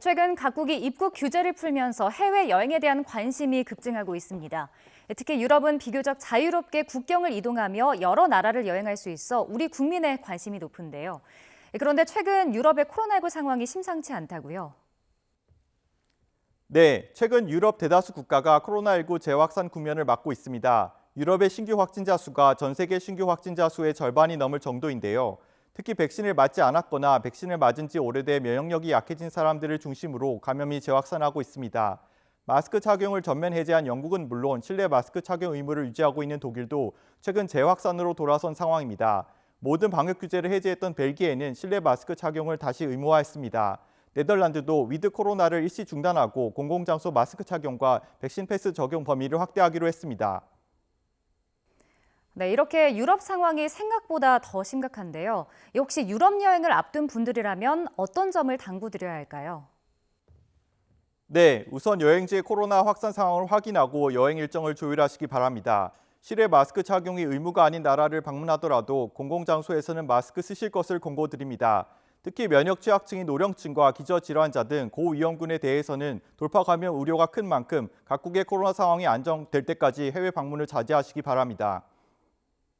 최근 각국이 입국 규제를 풀면서 해외 여행에 대한 관심이 급증하고 있습니다. 특히 유럽은 비교적 자유롭게 국경을 이동하며 여러 나라를 여행할 수 있어 우리 국민의 관심이 높은데요. 그런데 최근 유럽의 코로나19 상황이 심상치 않다고요. 네, 최근 유럽 대다수 국가가 코로나19 재확산 국면을 맞고 있습니다. 유럽의 신규 확진자 수가 전 세계 신규 확진자 수의 절반이 넘을 정도인데요. 특히 백신을 맞지 않았거나 백신을 맞은 지 오래돼 면역력이 약해진 사람들을 중심으로 감염이 재확산하고 있습니다. 마스크 착용을 전면 해제한 영국은 물론 실내 마스크 착용 의무를 유지하고 있는 독일도 최근 재확산으로 돌아선 상황입니다. 모든 방역 규제를 해제했던 벨기에는 실내 마스크 착용을 다시 의무화했습니다. 네덜란드도 위드 코로나를 일시 중단하고 공공장소 마스크 착용과 백신 패스 적용 범위를 확대하기로 했습니다. 네, 이렇게 유럽 상황이 생각보다 더 심각한데요. 역시 유럽 여행을 앞둔 분들이라면 어떤 점을 당부드려야 할까요? 네, 우선 여행지의 코로나 확산 상황을 확인하고 여행 일정을 조율하시기 바랍니다. 실외 마스크 착용이 의무가 아닌 나라를 방문하더라도 공공장소에서는 마스크 쓰실 것을 권고드립니다. 특히 면역 취약층인 노령층과 기저질환자 등 고위험군에 대해서는 돌파 감염 우려가 큰 만큼 각국의 코로나 상황이 안정될 때까지 해외 방문을 자제하시기 바랍니다.